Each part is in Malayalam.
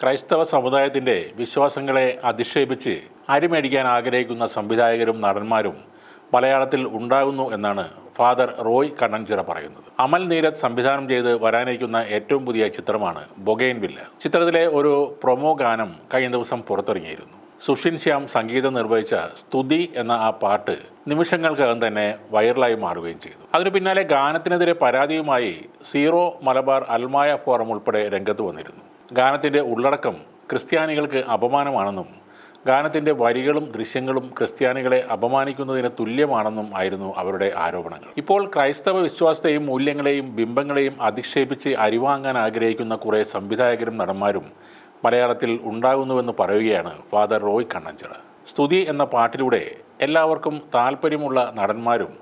ക്രൈസ്തവ സമുദായത്തിന്റെ വിശ്വാസങ്ങളെ അധിക്ഷേപിച്ച് അരിമേടിക്കാൻ ആഗ്രഹിക്കുന്ന സംവിധായകരും നടന്മാരും മലയാളത്തിൽ ഉണ്ടാകുന്നു എന്നാണ് ഫാദർ റോയ് കണ്ണൻചിറ പറയുന്നത്. അമൽ നീരത് സംവിധാനം ചെയ്ത് വരാനിരിക്കുന്ന ഏറ്റവും പുതിയ ചിത്രമാണ് ബൊഗൈൻ വില്ല. ചിത്രത്തിലെ ഒരു പ്രൊമോ ഗാനം കഴിഞ്ഞ ദിവസം പുറത്തിറങ്ങിയിരുന്നു. സുഷിൻ ശ്യാം സംഗീതം നിർവഹിച്ച സ്തുതി എന്ന ആ പാട്ട് നിമിഷങ്ങൾക്കകം തന്നെ വൈറലായി മാറുകയും ചെയ്തു. അതിനു പിന്നാലെ ഗാനത്തിനെതിരെ പരാതിയുമായി സീറോ മലബാർ അൽമായ ഫോറം ഉൾപ്പെടെ രംഗത്ത് വന്നിരുന്നു. ഗാനത്തിന്റെ ഉള്ളടക്കം ക്രിസ്ത്യാനികൾക്ക് അപമാനമാണെന്നും ഗാനത്തിന്റെ വരികളും ദൃശ്യങ്ങളും ക്രിസ്ത്യാനികളെ അപമാനിക്കുന്നതിന് തുല്യമാണെന്നും ആയിരുന്നു അവരുടെ ആരോപണങ്ങൾ. ഇപ്പോൾ ക്രൈസ്തവ വിശ്വാസത്തെയും മൂല്യങ്ങളെയും ബിംബങ്ങളെയും അധിക്ഷേപിച്ച് അരിവാങ്ങാൻ ആഗ്രഹിക്കുന്ന കുറേ സംവിധായകരും നടന്മാരും മലയാളത്തിൽ ഉണ്ടാകുന്നുവെന്ന് പറയുകയാണ് ഫാദർ റോയ് കണ്ണഞ്ചിറ. സ്തുതി എന്ന പാട്ടിലൂടെ എല്ലാവർക്കും താല്പര്യമുള്ള നടന്മാരും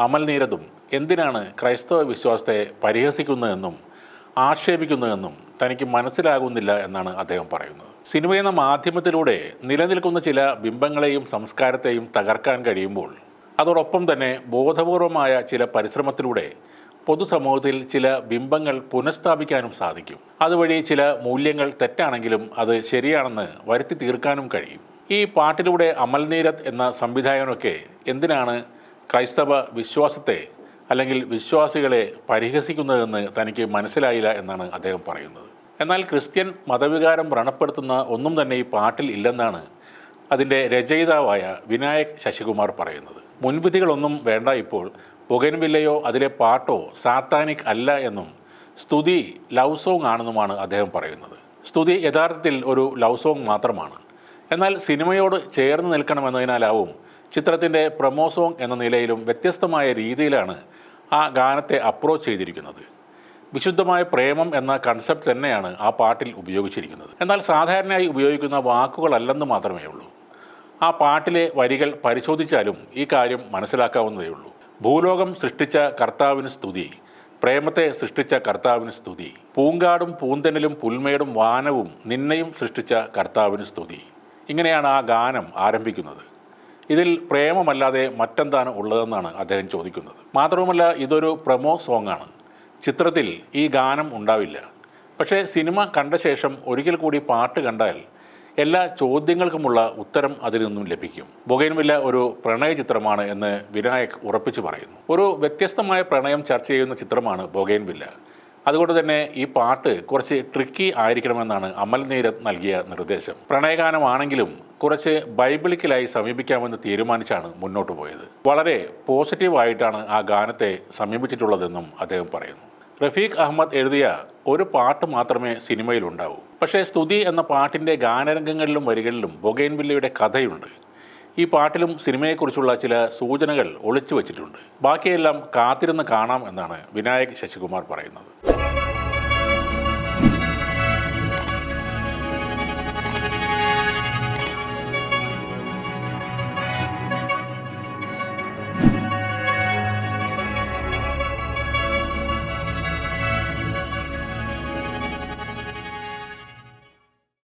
അമൽ നീരതും എന്തിനാണ് ക്രൈസ്തവ വിശ്വാസത്തെ പരിഹസിക്കുന്നതെന്നും ആക്ഷേപിക്കുന്നതെന്നും തനിക്ക് മനസ്സിലാകുന്നില്ല എന്നാണ് അദ്ദേഹം പറയുന്നത്. സിനിമ എന്ന മാധ്യമത്തിലൂടെ നിലനിൽക്കുന്ന ചില ബിംബങ്ങളെയും സംസ്കാരത്തെയും തകർക്കാൻ കഴിയുമ്പോൾ അതോടൊപ്പം തന്നെ ബോധപൂർവമായ ചില പരിശ്രമത്തിലൂടെ പൊതുസമൂഹത്തിൽ ചില ബിംബങ്ങൾ പുനഃസ്ഥാപിക്കാനും സാധിക്കും. അതുവഴി ചില മൂല്യങ്ങൾ തെറ്റാണെങ്കിലും അത് ശരിയാണെന്ന് വരുത്തി തീർക്കാനും കഴിയും. ഈ പാട്ടിലൂടെ അമൽ നീരത് എന്ന സംവിധായകനൊക്കെ എന്തിനാണ് ക്രൈസ്തവ വിശ്വാസത്തെ അല്ലെങ്കിൽ വിശ്വാസികളെ പരിഹസിക്കുന്നതെന്ന് തനിക്ക് മനസ്സിലായില്ല എന്നാണ് അദ്ദേഹം പറയുന്നത്. എന്നാൽ ക്രിസ്ത്യൻ മതവികാരം വ്രണപ്പെടുത്തുന്ന ഒന്നും തന്നെ ഈ പാട്ടിൽ ഇല്ലെന്നാണ് അതിന്റെ രചയിതാവായ വിനായക് ശശികുമാർ പറയുന്നത്. മുൻവിധികളൊന്നും വേണ്ട ഇപ്പോൾ. പുകൻവില്ലയോ അതിലെ പാട്ടോ സാത്താനിക് അല്ല എന്നും സ്തുതി ലവ് സോങ് ആണെന്നുമാണ് അദ്ദേഹം പറയുന്നത്. സ്തുതി യഥാർത്ഥത്തിൽ ഒരു ലവ് സോങ് മാത്രമാണ്. എന്നാൽ സിനിമയോട് ചേർന്ന് നിൽക്കണമെന്നതിനാലാവും ചിത്രത്തിന്റെ പ്രൊമോ സോങ് എന്ന നിലയിലും വ്യത്യസ്തമായ രീതിയിലാണ് ആ ഗാനത്തെ അപ്രോച്ച് ചെയ്തിരിക്കുന്നത്. വിശുദ്ധമായ പ്രേമം എന്ന കൺസെപ്റ്റ് തന്നെയാണ് ആ പാട്ടിൽ ഉപയോഗിച്ചിരിക്കുന്നത്. എന്നാൽ സാധാരണയായി ഉപയോഗിക്കുന്ന വാക്കുകളല്ലെന്ന് മാത്രമേ ഉള്ളൂ. ആ പാട്ടിലെ വരികൾ പരിശോധിച്ചാലും ഈ കാര്യം മനസ്സിലാക്കാവുന്നതേ ഉള്ളൂ. ഭൂലോകം സൃഷ്ടിച്ച കർത്താവിന് സ്തുതി പ്രേമത്തെ സൃഷ്ടിച്ച കർത്താവിന് സ്തുതി പൂങ്കാടും പൂന്തനലും പുൽമേടും വാനവും നിന്നെയും സൃഷ്ടിച്ച കർത്താവിന് സ്തുതി. ഇങ്ങനെയാണ് ആ ഗാനം ആരംഭിക്കുന്നത്. ഇതിൽ പ്രേമമല്ലാതെ മറ്റെന്താണ് ഉള്ളതെന്നാണ് അദ്ദേഹം ചോദിക്കുന്നത്. മാത്രവുമല്ല ഇതൊരു പ്രമോ സോങ് ആണ് ചിത്രത്തിൽ ഈ ഗാനം ഉണ്ടാവില്ല. പക്ഷേ സിനിമ കണ്ട ശേഷം ഒരിക്കൽ കൂടി പാട്ട് കണ്ടാൽ എല്ലാ ചോദ്യങ്ങൾക്കുമുള്ള ഉത്തരം അതിൽ നിന്നും ലഭിക്കും. ബൊഗൈൻവില്ല ഒരു പ്രണയ ചിത്രമാണ് എന്ന് വിനായക് ഉറപ്പിച്ചു പറയുന്നു. ഒരു വ്യത്യസ്തമായ പ്രണയം ചർച്ച ചെയ്യുന്ന ചിത്രമാണ് ബൊഗൈൻവില്ല. അതുകൊണ്ട് തന്നെ ഈ പാട്ട് കുറച്ച് ട്രിക്കി ആയിരിക്കണമെന്നാണ് അമൽ നീരത് നൽകിയ നിർദ്ദേശം. പ്രണയഗാനമാണെങ്കിലും കുറച്ച് ബൈബിളിക്കലായി സമീപിക്കാമെന്ന് തീരുമാനിച്ചാണ് മുന്നോട്ട് പോയത്. വളരെ പോസിറ്റീവായിട്ടാണ് ആ ഗാനത്തെ സമീപിച്ചിട്ടുള്ളതെന്നും അദ്ദേഹം പറയുന്നു. റഫീഖ് അഹമ്മദ് എഴുതിയ ഒരു പാട്ട് മാത്രമേ സിനിമയിലുണ്ടാവൂ. പക്ഷേ സ്തുതി എന്ന പാട്ടിന്റെ ഗാനരംഗങ്ങളിലും വരികളിലും ബൊഗൈൻവില്ലയുടെ കഥയുണ്ട്. ഈ പാട്ടിലും സിനിമയെക്കുറിച്ചുള്ള ചില സൂചനകൾ ഒളിച്ചു വച്ചിട്ടുണ്ട്. ബാക്കിയെല്ലാം കാത്തിരുന്ന് കാണാം എന്നാണ് വിനായക് ശശികുമാർ പറയുന്നത്.